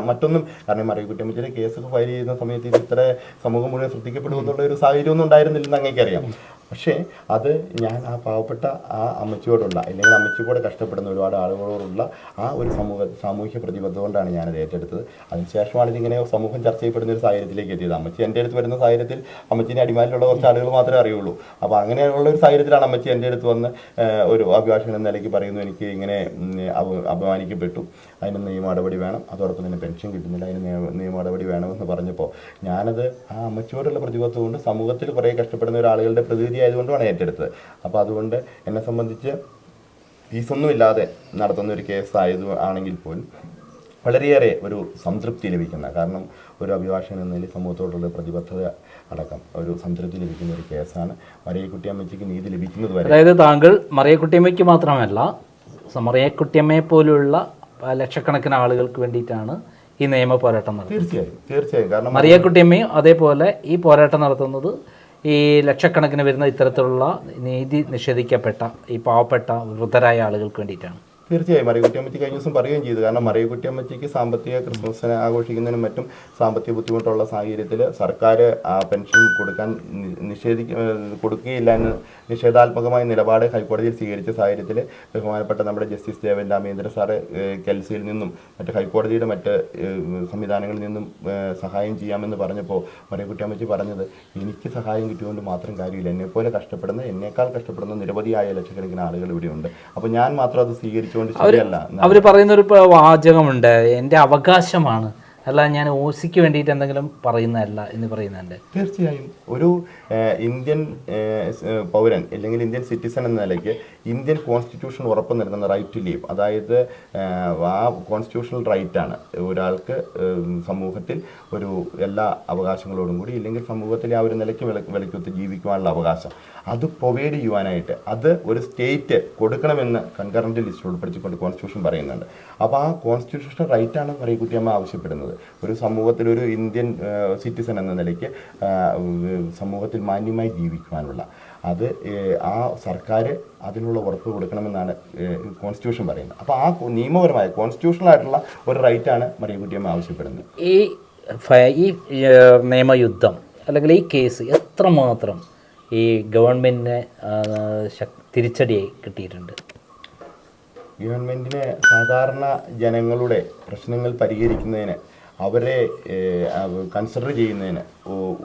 മറ്റൊന്നും കാരണം മറിയക്കുറ്റമ്മച്ചിയുടെ കേസൊക്കെ ഫയൽ ചെയ്യുന്ന സമയത്ത് ഇത് ഇത്ര സമൂഹം മുഴുവൻ ശ്രദ്ധിക്കപ്പെടുമെന്നുള്ള ഒരു സാഹചര്യമൊന്നും ഉണ്ടായിരുന്നില്ലെന്ന് അങ്ങേക്കറിയാം. പക്ഷേ അത് ഞാൻ ആ പാവപ്പെട്ട ആ അമ്മച്ചിയോടുള്ള അല്ലെങ്കിൽ അമ്മച്ചി കൂടെ കഷ്ടപ്പെടുന്ന ഒരുപാട് ആളുകളോടുള്ള ആ ഒരു സമൂഹ സാമൂഹ്യ പ്രതിബദ്ധത കൊണ്ടാണ് ഞാനത് ഏറ്റെടുത്തത്. അതിനുശേഷമാണ് ഇതിങ്ങനെ സമൂഹം ചർച്ച ചെയ്യപ്പെടുന്ന ഒരു സാഹചര്യത്തിലേക്ക് എത്തിയത്. അമ്മച്ചി എന്റെ അടുത്ത് വരുന്ന സാഹചര്യത്തിൽ അമ്മച്ചിന്റെ അടിമാലിലുള്ള കുറച്ച് ആളുകൾ മാത്രമേ അറിയുള്ളൂ. അപ്പോൾ അങ്ങനെയുള്ള ഒരു സാഹചര്യത്തിലാണ് അമ്മച്ചി എന്റെ അടുത്ത് വന്ന് ഒരു അഭിഭാഷകൻ എന്ന നിലയ്ക്ക് പറയുന്നു എനിക്ക് ഇങ്ങനെ അപമാനിക്കപ്പെട്ടു. അതിന് നിയമ നടപടി വേണം. അതോടൊപ്പം തന്നെ പെൻഷൻ കിട്ടുന്നില്ല. അതിന് നിയമ നിയമ നടപടി വേണമെന്ന് പറഞ്ഞപ്പോൾ ഞാനത് ആ അമ്മച്ചിയോടുള്ള പ്രതിബദ്ധത കൊണ്ട് സമൂഹത്തിൽ കുറേ കഷ്ടപ്പെടുന്ന ഒരാളുകളുടെ പ്രതിനിധി ആയതുകൊണ്ടാണ് ഏറ്റെടുത്തത്. അപ്പോൾ അതുകൊണ്ട് എന്നെ സംബന്ധിച്ച് ഫീസൊന്നുമില്ലാതെ നടത്തുന്ന ഒരു കേസ് ആയത് ആണെങ്കിൽ പോലും വളരെയേറെ ഒരു സംതൃപ്തി ലഭിക്കുന്ന കാരണം ഒരു അഭിഭാഷകൻ എന്ന നിലയിൽ സമൂഹത്തോടുള്ള പ്രതിബദ്ധത അടക്കം ഒരു സംതൃപ്തി ലഭിക്കുന്ന ഒരു കേസാണ്. മറിയക്കുട്ടിയമ്മയ്ക്ക് നീതി ലഭിക്കുന്നത് വരെ അതായത് താങ്കൾ മറിയക്കുട്ടിയമ്മയ്ക്ക് മാത്രമല്ല മറിയക്കുട്ടിയമ്മയെ പോലുള്ള ലക്ഷക്കണക്കിന് ആളുകൾക്ക് വേണ്ടിയിട്ടാണ് ഈ നിയമ പോരാട്ടം നടത്തുന്നത്. തീർച്ചയായും തീർച്ചയായും. കാരണം മറിയക്കുട്ടിയമ്മയും അതേപോലെ ഈ പോരാട്ടം നടത്തുന്നത് ഈ ലക്ഷക്കണക്കിന് വരുന്ന ഇത്തരത്തിലുള്ള നീതി നിഷേധിക്കപ്പെട്ട ഈ പാവപ്പെട്ട വൃദ്ധരായ ആളുകൾക്ക് വേണ്ടിയിട്ടാണ്. തീർച്ചയായും മറിയക്കുട്ടിയമ്മച്ചി കഴിഞ്ഞ ദിവസം പറയുകയും ചെയ്തു. കാരണം മറിയക്കുട്ടിയമ്മച്ചിക്ക് സാമ്പത്തിക ക്രിസ്മസിനെ ആഘോഷിക്കുന്നതിനും മറ്റും സാമ്പത്തിക ബുദ്ധിമുട്ടുള്ള സാഹചര്യത്തിൽ സർക്കാർ പെൻഷൻ കൊടുക്കാൻ നിഷേധിക്ക കൊടുക്കുകയില്ല എന്ന് നിഷേധാത്മകമായ നിലപാട് ഹൈക്കോടതിയിൽ സ്വീകരിച്ച സാഹചര്യത്തിൽ ബഹുമാനപ്പെട്ട നമ്മുടെ ജസ്റ്റിസ് ദേവൻ രാമേന്ദ്ര സാറ് കെൽസിയിൽ നിന്നും മറ്റ് ഹൈക്കോടതിയുടെ മറ്റ് സംവിധാനങ്ങളിൽ നിന്നും സഹായം ചെയ്യാമെന്ന് പറഞ്ഞപ്പോൾ മറിയക്കുട്ടിയമ്മച്ചി പറഞ്ഞത് എനിക്ക് സഹായം കിട്ടിയതുകൊണ്ട് മാത്രം കാര്യമില്ല. എന്നെപ്പോലെ കഷ്ടപ്പെടുന്ന എന്നേക്കാൾ കഷ്ടപ്പെടുന്ന നിരവധിയായ ലക്ഷക്കണക്കിന് ആളുകൾ ഇവിടെയുണ്ട്. അപ്പോൾ ഞാൻ മാത്രം അത് സ്വീകരിച്ചുകൊണ്ട് ശരിയല്ല. അവർ പറയുന്നൊരു പ- വാചകമുണ്ട്. എന്റെ അവകാശമാണ്. അല്ല ഞാൻ ഓസിക്ക് വേണ്ടിയിട്ട് എന്തെങ്കിലും പറയുന്നതല്ല എന്ന് പറയുന്നുണ്ട്. തീർച്ചയായും. ഒരു ഇന്ത്യൻ പൗരൻ അല്ലെങ്കിൽ ഇന്ത്യൻ സിറ്റിസൺ എന്ന നിലയ്ക്ക് ഇന്ത്യൻ കോൺസ്റ്റിറ്റ്യൂഷൻ ഉറപ്പ് നൽകുന്ന റൈറ്റ് ടു ലീവ് അതായത് ആ കോൺസ്റ്റിറ്റ്യൂഷണൽ റൈറ്റാണ് ഒരാൾക്ക് സമൂഹത്തിൽ ഒരു എല്ലാ അവകാശങ്ങളോടും കൂടി ഇല്ലെങ്കിൽ സമൂഹത്തിലെ ആ ഒരു നിലയ്ക്ക് വില വിലക്കൊത്ത് ജീവിക്കുവാനുള്ള അവകാശം. അത് പ്രൊവൈഡ് ചെയ്യുവാനായിട്ട് അത് ഒരു സ്റ്റേറ്റ് കൊടുക്കണമെന്ന് കൺകറന്റ് ലിസ്റ്റിൽ ഉൾപ്പെടുത്തിക്കൊണ്ട് കോൺസ്റ്റിറ്റ്യൂഷൻ പറയുന്നുണ്ട്. അപ്പോൾ ആ കോൺസ്റ്റിറ്റ്യൂഷണൽ റൈറ്റാണ് മറിയക്കുട്ടിയമ്മ ആവശ്യപ്പെടുന്നത്. ഒരു സമൂഹത്തിൽ ഒരു ഇന്ത്യൻ സിറ്റിസൺ എന്ന നിലയ്ക്ക് സമൂഹത്തിൽ മാന്യമായി ജീവിക്കുവാനുള്ള. അത് ആ സർക്കാർ അതിനുള്ള ഉറപ്പ് കൊടുക്കണമെന്നാണ് കോൺസ്റ്റിറ്റ്യൂഷൻ പറയുന്നത്. അപ്പോൾ ആ നിയമപരമായ കോൺസ്റ്റിറ്റ്യൂഷണൽ ആയിട്ടുള്ള ഒരു റൈറ്റാണ് മറിയക്കുട്ടിയമ്മ ആവശ്യപ്പെടുന്നത്. ഈ ഈ നിയമയുദ്ധം അല്ലെങ്കിൽ ഈ കേസ് എത്രമാത്രം ഈ ഗവൺമെന്റിനെ തിരിച്ചടി കിട്ടിയിട്ടുണ്ട്. ഗവൺമെന്റിന് സാധാരണ ജനങ്ങളുടെ പ്രശ്നങ്ങൾ പരിഹരിക്കുന്നതിന് അവരെ കൺസിഡർ ചെയ്യുന്നതിന്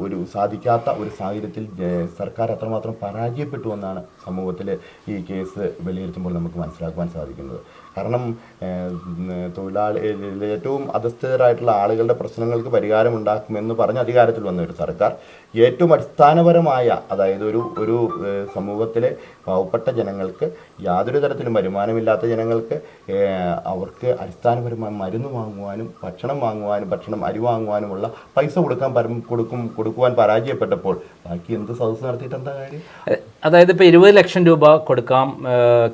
ഒരു സാധിക്കാത്ത ഒരു സാഹചര്യത്തിൽ സർക്കാർ അത്രമാത്രം പരാജയപ്പെട്ടു എന്നാണ് സമൂഹത്തിൽ ഈ കേസ് വിലയിരുത്തുമ്പോൾ നമുക്ക് മനസ്സിലാക്കുവാൻ സാധിക്കുന്നത്. കാരണം തൊഴിലാളി ഏറ്റവും അധസ്ഥിതരായിട്ടുള്ള ആളുകളുടെ പ്രശ്നങ്ങൾക്ക് പരിഹാരം ഉണ്ടാക്കുമെന്ന് പറഞ്ഞ് അധികാരത്തിൽ വന്ന ഒരു സർക്കാർ ഏറ്റവും അടിസ്ഥാനപരമായ അതായത് ഒരു ഒരു സമൂഹത്തിലെ പാവപ്പെട്ട ജനങ്ങൾക്ക് യാതൊരു തരത്തിലും വരുമാനമില്ലാത്ത ജനങ്ങൾക്ക് അവർക്ക് അടിസ്ഥാനപരമായ മരുന്ന് വാങ്ങുവാനും ഭക്ഷണം വാങ്ങുവാനും ഭക്ഷണം അരി വാങ്ങുവാനുമുള്ള പൈസ കൊടുക്കാൻ കൊടുക്കും കൊടുക്കുവാൻ പരാജയപ്പെട്ടപ്പോൾ ബാക്കി എന്ത് സദസ്സ് നടത്തിയിട്ട് എന്താ കാര്യം അതായത് ഇപ്പോൾ ഇരുപത് ലക്ഷം രൂപ കൊടുക്കാം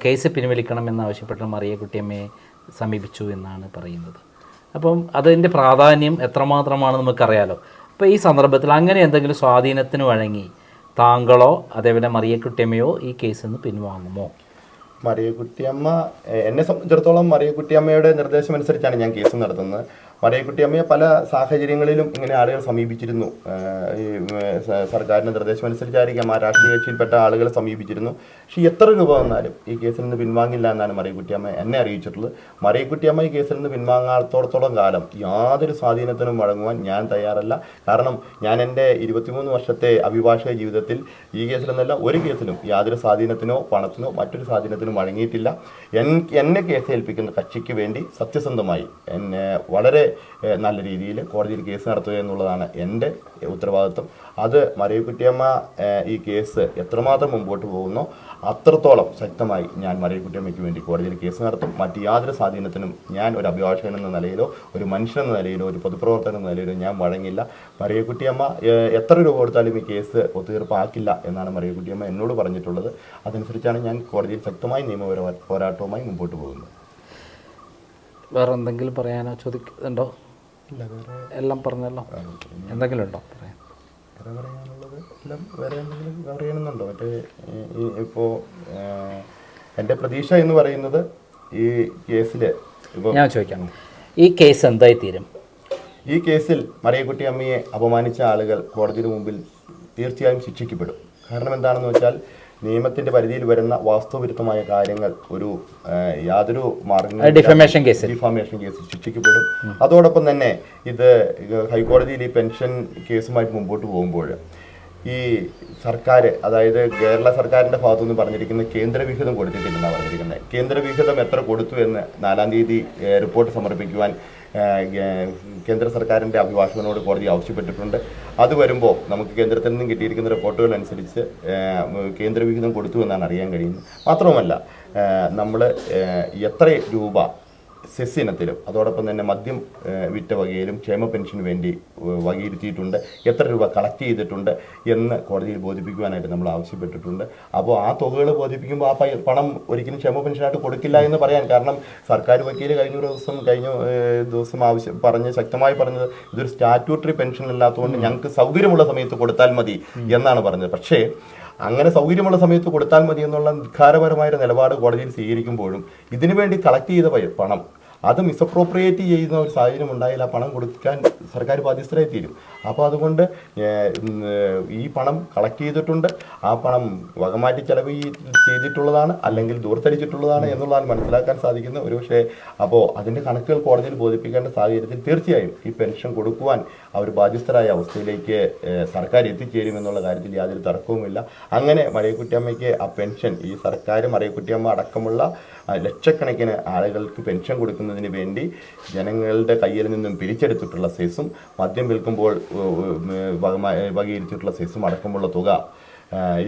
കേസ് പിൻവലിക്കണം എന്നാവശ്യപ്പെട്ട് മറിയക്കുട്ടിയമ്മയെ സമീപിച്ചു എന്നാണ് പറയുന്നത്. അപ്പം അതിന്റെ പ്രാധാന്യം എത്രമാത്രമാണ് നമുക്കറിയാലോ. അപ്പോൾ ഈ സന്ദർഭത്തിൽ അങ്ങനെ എന്തെങ്കിലും സ്വാധീനത്തിന് വഴങ്ങി താങ്കളോ അതേപോലെ മറിയക്കുട്ടിയമ്മയോ ഈ കേസിൽ നിന്ന് പിൻവാങ്ങുമോ? മറിയക്കുട്ടിയമ്മ എന്നെ സംബന്ധിച്ചിടത്തോളം മറിയക്കുട്ടിയമ്മയുടെ നിർദ്ദേശം അനുസരിച്ചാണ് ഞാൻ കേസ് നടത്തുന്നത്. മറിയക്കുട്ടിയമ്മയെ പല സാഹചര്യങ്ങളിലും ഇങ്ങനെ ആളുകൾ സമീപിച്ചിരുന്നു. ഈ നിർദ്ദേശമനുസരിച്ചായിരിക്കാം നിർദ്ദേശം അനുസരിച്ചായിരിക്കാം ആ രാഷ്ട്രീയ കക്ഷിയിൽപ്പെട്ട ആളുകളെ സമീപിച്ചിരുന്നു. പക്ഷേ എത്ര രൂപ വന്നാലും ഈ കേസിൽ നിന്ന് പിൻവാങ്ങില്ല എന്നാണ് മറിയക്കുട്ടിയമ്മ എന്നെ അറിയിച്ചിട്ടുള്ളത്. മറിയക്കുട്ടിയമ്മ ഈ കേസിൽ നിന്ന് പിൻവാങ്ങാത്തോടത്തോളം കാലം യാതൊരു സ്വാധീനത്തിനും വഴങ്ങുവാൻ ഞാൻ തയ്യാറല്ല. കാരണം ഞാൻ എന്റെ ഇരുപത്തിമൂന്ന് വർഷത്തെ അഭിഭാഷക ജീവിതത്തിൽ ഈ കേസിൽ നിന്നല്ല ഒരു കേസിലും യാതൊരു സ്വാധീനത്തിനോ പണത്തിനോ മറ്റൊരു സ്വാധീനത്തിനും വഴങ്ങിയിട്ടില്ല. എന്നെ കേസ് ഏൽപ്പിക്കുന്ന കക്ഷിക്ക് വേണ്ടി സത്യസന്ധമായി എന്നെ വളരെ നല്ല രീതിയിൽ കോടതിയിൽ കേസ് നടത്തുക എന്നുള്ളതാണ് എന്റെ ഉത്തരവാദിത്വം. അത് മറിയക്കുട്ടിയമ്മ ഈ കേസ് എത്രമാത്രം മുമ്പോട്ട് പോകുന്നോ അത്രത്തോളം ശക്തമായി ഞാൻ മറിയക്കുട്ടിയമ്മയ്ക്ക് വേണ്ടി കോടതിയിൽ കേസ് നടത്തും. മറ്റ് യാതൊരു സ്വാധീനത്തിനും ഞാൻ ഒരു അഭിഭാഷകൻ എന്ന നിലയിലോ ഒരു മനുഷ്യൻ എന്ന നിലയിലോ ഒരു പൊതുപ്രവർത്തകൻ എന്ന നിലയിലോ ഞാൻ വഴങ്ങില്ല. മറിയക്കുട്ടിയമ്മ എത്ര രൂപ കൊടുത്താലും ഈ കേസ് ഒത്തുതീർപ്പാക്കില്ല എന്നാണ് മറിയക്കുട്ടിയമ്മ എന്നോട് പറഞ്ഞിട്ടുള്ളത്. അതനുസരിച്ചാണ് ഞാൻ കോടതിയിൽ ശക്തമായി നിയമപര പോരാട്ടവുമായി മുമ്പോട്ട് പോകുന്നത്. വേറെ എന്തെങ്കിലും പറയാനോ ചോദിക്കുന്നുണ്ടോ? ഇല്ല വേറെ എല്ലാം പറഞ്ഞല്ലോ. എന്തെങ്കിലും ഉണ്ടോ? പറയാൻ. വേറെ പറയാനുള്ളത് എല്ലാം വേറെ എന്തെങ്കിലും മറ്റേ ഇപ്പോൾ എന്റെ പ്രതീക്ഷ എന്ന് പറയുന്നത് ഈ കേസിൽ ഞാൻ ചോദിക്കാം. ഈ കേസ് എന്തായി തീരും? ഈ കേസിൽ മറിയക്കുട്ടി അമ്മയെ അപമാനിച്ച ആളുകൾ കോടതിയുടെ മുമ്പിൽ തീർച്ചയായും ശിക്ഷിക്കപ്പെടും. കാരണം എന്താണെന്ന് വെച്ചാൽ നിയമത്തിന്റെ പരിധിയിൽ വരുന്ന വാസ്തവവിരുദ്ധമായ കാര്യങ്ങൾ ഒരു യാതൊരു മാർഗം ഡിഫമേഷൻ കേസ് ഡിഫാമേഷൻ കേസ് ശിക്ഷിക്കപ്പെടും അതോടൊപ്പം തന്നെ ഇത് ഹൈക്കോടതിയിൽ ഈ പെൻഷൻ കേസുമായിട്ട് മുമ്പോട്ട് പോകുമ്പോൾ ഈ സർക്കാർ അതായത് കേരള സർക്കാരിന്റെ ഭാഗത്തുനിന്ന് പറഞ്ഞിരിക്കുന്ന കേന്ദ്രവിഹിതം കൊടുത്തിട്ടില്ലെന്നാണ് പറഞ്ഞിരിക്കുന്നത്. കേന്ദ്രവിഹിതം എത്ര കൊടുത്തു എന്ന് നാലാം തീയതി റിപ്പോർട്ട് സമർപ്പിക്കുവാൻ കേന്ദ്ര സർക്കാരിന്റെ അഭിഭാഷകനോട് കോടതി ആവശ്യപ്പെട്ടിട്ടുണ്ട്. അത് വരുമ്പോൾ നമുക്ക് കേന്ദ്രത്തിൽ നിന്നും കിട്ടിയിരിക്കുന്ന റിപ്പോർട്ടുകൾ അനുസരിച്ച് കേന്ദ്രവിഹിതം കേന്ദ്ര വിഹിതം കൊടുത്തു എന്നാണ് അറിയാൻ കഴിയുന്നത്. മാത്രവുമല്ല നമ്മൾ എത്ര രൂപ സെസ് ഇനത്തിലും അതോടൊപ്പം തന്നെ മദ്യം വിറ്റ വകയിലും ക്ഷേമ പെൻഷന് വേണ്ടി വകയിരുത്തിയിട്ടുണ്ട്. എത്ര രൂപ കളക്ട് ചെയ്തിട്ടുണ്ട് എന്ന് കോടതിയിൽ ബോധിപ്പിക്കുവാനായിട്ട് നമ്മൾ ആവശ്യപ്പെട്ടിട്ടുണ്ട്. അപ്പോൾ ആ തുകകൾ ബോധിപ്പിക്കുമ്പോൾ ആ പണം ഒരിക്കലും ക്ഷേമ പെൻഷനായിട്ട് കൊടുക്കില്ല എന്ന് പറയാൻ കാരണം സർക്കാർ വക്കീൽ കഴിഞ്ഞ ദിവസം കഴിഞ്ഞ ദിവസം ആവശ്യം പറഞ്ഞ് ശക്തമായി പറഞ്ഞത് ഇതൊരു സ്റ്റാറ്റ്യൂട്ടറി പെൻഷൻ അല്ലാത്തതുകൊണ്ട് ഞങ്ങൾക്ക് സൗകര്യമുള്ള സമയത്ത് കൊടുത്താൽ മതി എന്നാണ് പറഞ്ഞത്. പക്ഷേ അങ്ങനെ സൗകര്യമുള്ള സമയത്ത് കൊടുത്താൽ മതി എന്നുള്ള ധിക്കാരപരമായ നിലപാട് കോടതിയിൽ സ്വീകരിക്കുമ്പോഴും ഇതിനുവേണ്ടി കളക്ട് ചെയ്ത പണം അത് മിസ്അപ്രോപ്രിയേറ്റ് ചെയ്യുന്ന ഒരു സാഹചര്യം ഉണ്ടായാൽ ആ പണം കൊടുക്കാൻ സർക്കാർ ബാധ്യസ്ഥരായി തീരും. അപ്പോൾ അതുകൊണ്ട് ഈ പണം കളക്ട് ചെയ്തിട്ടുണ്ട്. ആ പണം വകമാറ്റി ചെലവ് ചെയ്തിട്ടുള്ളതാണ് അല്ലെങ്കിൽ ദൂർത്തടിച്ചിട്ടുള്ളതാണ് എന്നുള്ളതാണ് മനസ്സിലാക്കാൻ സാധിക്കുന്ന ഒരു പക്ഷേ അപ്പോൾ അതിന്റെ കണക്കുകൾ കോടതിയിൽ ബോധിപ്പിക്കേണ്ട സാഹചര്യത്തിൽ തീർച്ചയായും ഈ പെൻഷൻ കൊടുക്കുവാൻ അവർ ബാധ്യസ്ഥരായ അവസ്ഥയിലേക്ക് സർക്കാർ എത്തിച്ചേരുമെന്നുള്ള കാര്യത്തിൽ യാതൊരു തർക്കവുമില്ല. അങ്ങനെ മറിയക്കുട്ടിയമ്മയ്ക്ക് ആ പെൻഷൻ ഈ സർക്കാർ മറിയക്കുട്ടിയമ്മ അടക്കമുള്ള ലക്ഷക്കണക്കിന് ആളുകൾക്ക് പെൻഷൻ കൊടുക്കുന്നതിന് വേണ്ടി ജനങ്ങളുടെ കയ്യിൽ നിന്നും പിരിച്ചെടുത്തിട്ടുള്ള സെസും മദ്യം വിൽക്കുമ്പോൾ വകയിരുത്തിയിട്ടുള്ള സെസും അടക്കമുള്ള തുക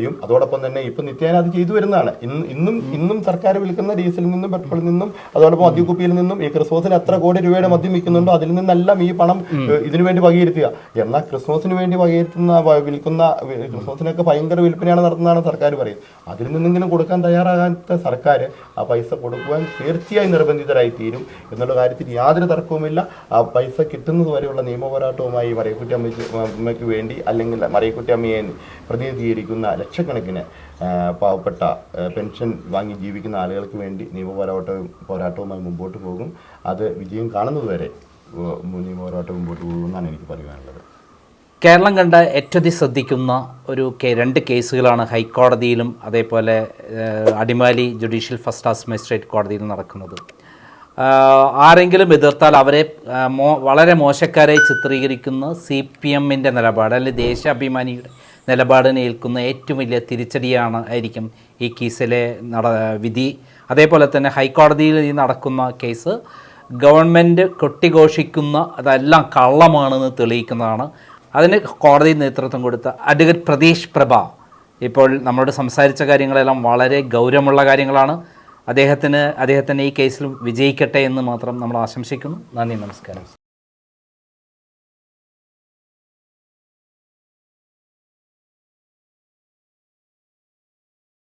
യും അതോടൊപ്പം തന്നെ ഇപ്പം നിത്യേന അത് ചെയ്തു വരുന്നതാണ്. ഇന്ന് ഇന്നും ഇന്നും സർക്കാർ വിൽക്കുന്ന ഡീസലിൽ നിന്നും പെട്രോളിൽ നിന്നും അതോടൊപ്പം മദ്യക്കുപ്പിയിൽ നിന്നും ഈ ക്രിസ്മസിന് എത്ര കോടി രൂപയുടെ മദ്യം വിൽക്കുന്നുണ്ടോ അതിൽ നിന്നെല്ലാം ഈ പണം ഇതിനു വേണ്ടി വകയിരുത്തുക. എന്നാൽ ക്രിസ്മസിന് വേണ്ടി വകയിരുത്തുന്ന വിൽക്കുന്ന ക്രിസ്മസിനൊക്കെ ഭയങ്കര വിൽപ്പനയാണ് നടത്തുന്നതാണ് സർക്കാർ പറയുന്നത്. അതിൽ നിന്നെങ്കിലും കൊടുക്കാൻ തയ്യാറാകാത്ത സർക്കാർ ആ പൈസ കൊടുക്കുവാൻ തീർച്ചയായും നിർബന്ധിതരായി തീരും എന്നുള്ള കാര്യത്തിൽ യാതൊരു തർക്കവുമില്ല. ആ പൈസ കിട്ടുന്നത് വരെയുള്ള നിയമ പോരാട്ടവുമായി മറിയക്കുട്ടി അമ്മയ്ക്ക് അമ്മയ്ക്ക് വേണ്ടി അല്ലെങ്കിൽ മറിയക്കുട്ടി അമ്മയെ പ്രതിനിധീകരിക്കുന്ന ലക്ഷക്കണക്കിന് പാവപ്പെട്ട പെൻഷൻ വാങ്ങി ജീവിക്കുന്ന ആളുകൾക്ക് വേണ്ടി നിയമ പോരാട്ടവും പോരാട്ടവുമായി മുമ്പോട്ട് പോകും. അത് വിജയം കാണുന്നതുവരെ നിയമപോരാട്ടം നിയമ പോരാട്ടം മുമ്പോട്ട് പോകുമെന്നാണ് എനിക്ക് പറയുവാനുള്ളത് കേരളം കണ്ട ഏറ്റവും ശ്രദ്ധിക്കുന്ന ഒരു രണ്ട് കേസുകളാണ് ഹൈക്കോടതിയിലും അതേപോലെ Adimali judicial first class magistrate കോടതിയിലും നടക്കുന്നത്. ആരെങ്കിലും എതിർത്താൽ അവരെ വളരെ മോശക്കാരെ ചിത്രീകരിക്കുന്ന സി പി എമ്മിന്റെ നിലപാട് അല്ലെങ്കിൽ ദേശാഭിമാനിയുടെ നിലപാടിനെ ഏൽക്കുന്ന ഏറ്റവും വലിയ തിരിച്ചടിയാണ് ആയിരിക്കും ഈ കേസിലെ നട വിധി. അതേപോലെ തന്നെ ഹൈക്കോടതിയിൽ ഈ നടക്കുന്ന കേസ് ഗവൺമെന്റ് കൊട്ടിഘോഷിക്കുന്ന അതെല്ലാം കള്ളമാണെന്ന് തെളിയിക്കുന്നതാണ്. അതിന് കോടതി നേതൃത്വം കൊടുത്ത അഡ്വക്കേറ്റ് പ്രതീഷ് പ്രഭ ഇപ്പോൾ നമ്മളോട് സംസാരിച്ച കാര്യങ്ങളെല്ലാം വളരെ ഗൗരവമുള്ള കാര്യങ്ങളാണ്. അദ്ദേഹത്തിന് അദ്ദേഹത്തിന് ഈ കേസിൽ വിജയിക്കട്ടെ എന്ന് മാത്രം നമ്മൾ ആശംസിക്കുന്നു. നന്ദി നമസ്കാരം